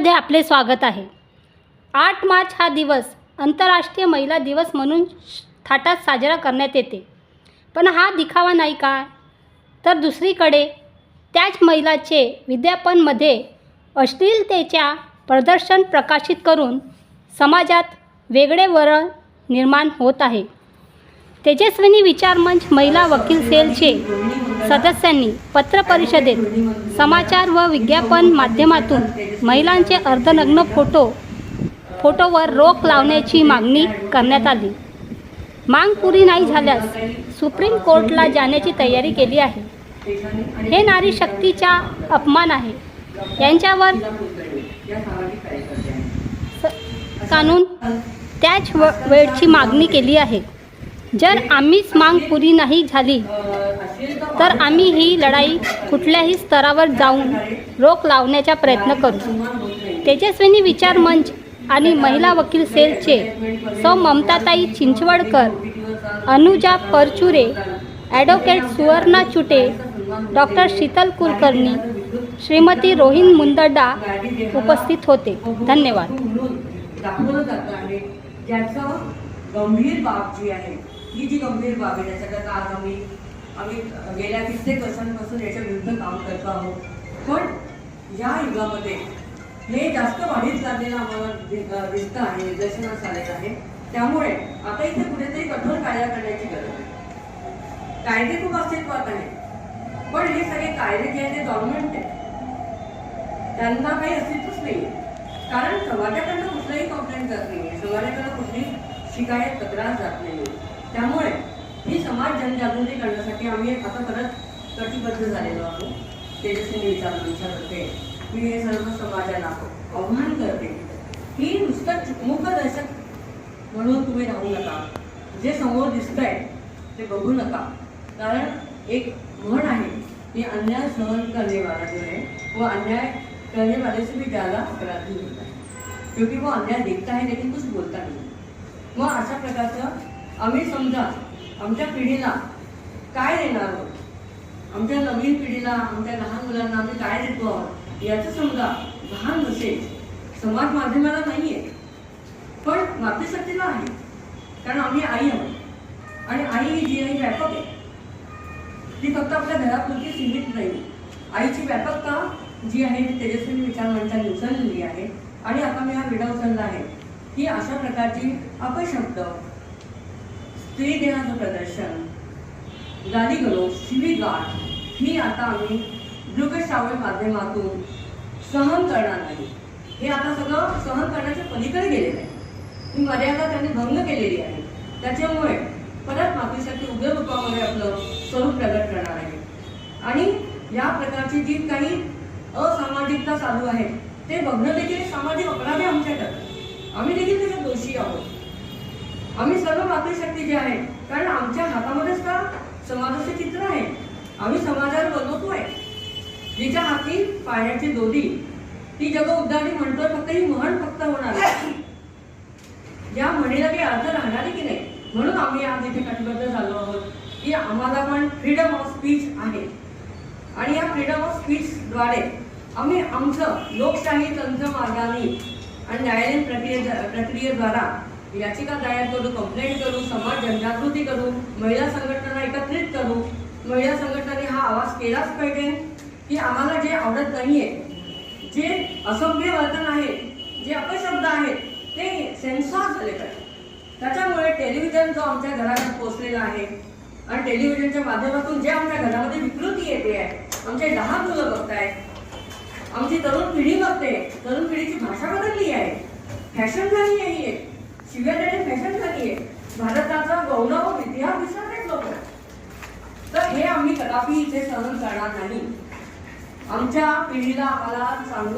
मध्ये आपले स्वागत आहे. आठ मार्च हा दिवस आंतरराष्ट्रीय महिला दिवस म्हणून श- थाटात साजरा करण्यात येते. पण हा दिखावा नाही का? तर दुसरीकडे त्याच महिलाचे विद्यापनमध्ये अश्लीलतेच्या प्रदर्शन प्रकाशित करून समाजात वेगळे वरण निर्माण होत आहे. तेजस्विनी विचार मंच महिला वकील सेलचे सदस्यांनी पत्रपरिषदेत समाचार व विज्ञापन माध्यमातून महिलांचे अर्धनग्न फोटो फोटोवर रोख लावण्याची मागणी करण्यात आली. मांग पुरी नाही झाल्यास सुप्रीम कोर्टला जाण्याची तयारी केली आहे. हे नारी शक्तीचा अपमान आहे. यांच्यावर स- कानून त्याच व वेळची मागणी केली आहे. जर आम्हीच मांग पुरी नाही झाली तर आम्ही ही लढाई कुठल्याही स्तरावर जाऊन रोख लावण्याचा प्रयत्न करू. तेजस्विनी विचार मंच आणि महिला वकील सेलचे सौ ममताताई चिंचवडकर अनुजा परचुरे ॲडव्होकेट सुवर्णा चुटे डॉक्टर शीतल कुलकर्णी श्रीमती रोहिन मुंदडा उपस्थित होते. धन्यवाद. दाखवलं आहे ज्याचं गंभीर बाब जी आहे ही जी गंभीर बाब आहे त्याच्याकरता आज आम्ही आम्ही गेल्या कित्येक वर्षांपासून याच्या विरुद्ध काम करतो आहोत. पण या युगामध्ये हे जास्त वाढीत चाललेलं आम्हाला दिसत आहे निदर्शनास आलेलं आहे. त्यामुळे आता इथे कुठेतरी कठोर कायदा करण्याची गरज आहे. कायदे खूप अस्तित्वात आहे पण हे सगळे कायदे जे आहेत ते गव्हर्नमेंट आहे त्यांना काही अस्तित्वच नाही कारण समाजाकडनं कुठलंही कंप्लेंट जात नाही समाजाकडनं कुठली शिकायत तक्रार जात नाही त्यामुळे ही समाज जनजागृती करण्यासाठी आम्ही आता परत कटिबद्ध झालेलो आहोत. तेजस्वी विचार करते मी हे सर्व समाजाला आव्हान करते. की नुसतं चुकमुक म्हणून तुम्ही राहू नका. जे समोर दिसतंय ते बघू नका. कारण एक म्हण आहे की अन्याय सहन करणे वाला जो है वो अन्याय करने वाले से भी ज्यादा अपराधी होता है क्योंकि वो अन्याय देखता है लेकिन कुछ बोलता नहीं मग अशा प्रकारचं आम्ही समजा आमच्या पिढीला काय देणार आहोत? आमच्या नवीन पिढीला आमच्या लहान मुलांना आम्ही काय देतो आहोत? याचं समजा लहान नसेल. समाज माध्यमाला नाही आहे पण मातृशक्तीला आहे. कारण आम्ही आई आहोत. आणि आई ही जी आहे व्यापक आहे. ती फक्त आपल्या घरापुरती सीमित नाही. आईची व्यापकता जी आहे ती विचार मंचाने उचललेली आहे. आणि आता मी हा विडा उचलला आहे. की अशा प्रकारची अपशब्द देहाचं प्रदर्शन. गालीगलोच शिवीगाळ ही आता आम्ही दृकश्राव्य माध्यमातून सहन करणार नाही. हे आता सगळं सहन करण्याच्या पलीकडे गेलेलं आहे. ही मर्यादा त्यांनी भंग केलेली आहे. त्याच्यामुळे परत मातृशक्ती उग्र रूपामध्ये आपलं स्वरूप प्रगट करणार आहे. आणि या प्रकारची जी काही असामाजिकता चालू आहे ते बघणं देखील सामाजिक अपराध आहे आमच्याकडे. आम्ही देखील त्याच्यात दोषी आहोत. आम्ही सर्व मातृशक्ती जे आहे कारण आमच्या हातामध्येच का समाजाचे चित्र आहे? आम्ही समाजाला बनवतोय जिच्या हाती पाण्याची दोरी ती जग उद्धारी म्हणतोय फक्त ही म्हण फक्त होणार या म्हणीला काही अर्थ राहणार आहे की नाही? म्हणून आम्ही आज इथे कटिबद्ध झालो आहोत की आम्हाला पण फ्रीडम ऑफ स्पीच आहे. आणि या फ्रीडम ऑफ स्पीचद्वारे आम्ही आमचं लोकशाही तंत्र मार्गाने आणि न्यायालयीन प्रक्रिये प्रक्रियेद्वारा याचिका दायर करू कंप्लेंट करू समाज जनजागृती करू महिला संघटना एकत्रित करू. महिला संघटनांनी हा आवाज केलाच पाहिजे की आम्हाला जे आवडत नाहीये जे असभ्य वर्तन आहे जे अपशब्द आहेत ते सेन्सॉर झाले पाहिजे. त्याच्यामुळे टेलिव्हिजन जो आमच्या घरात पोहोचलेला आहे आणि टेलिव्हिजनच्या माध्यमातून जे आमच्या घरामध्ये विकृती येते आहे आमचे लहान मुलं बघताय आमची तरुण पिढी बघते तरुण पिढीची भाषा बदलली आहे फॅशन झाली आहे शिव्या देणे फॅशन झाली आहे भारताचा गौरव इतिहास विसरलेच लोक तर हे आम्ही कदापि इथे सहन करणार नाही. आमच्या पिढीला आम्हाला चांगलं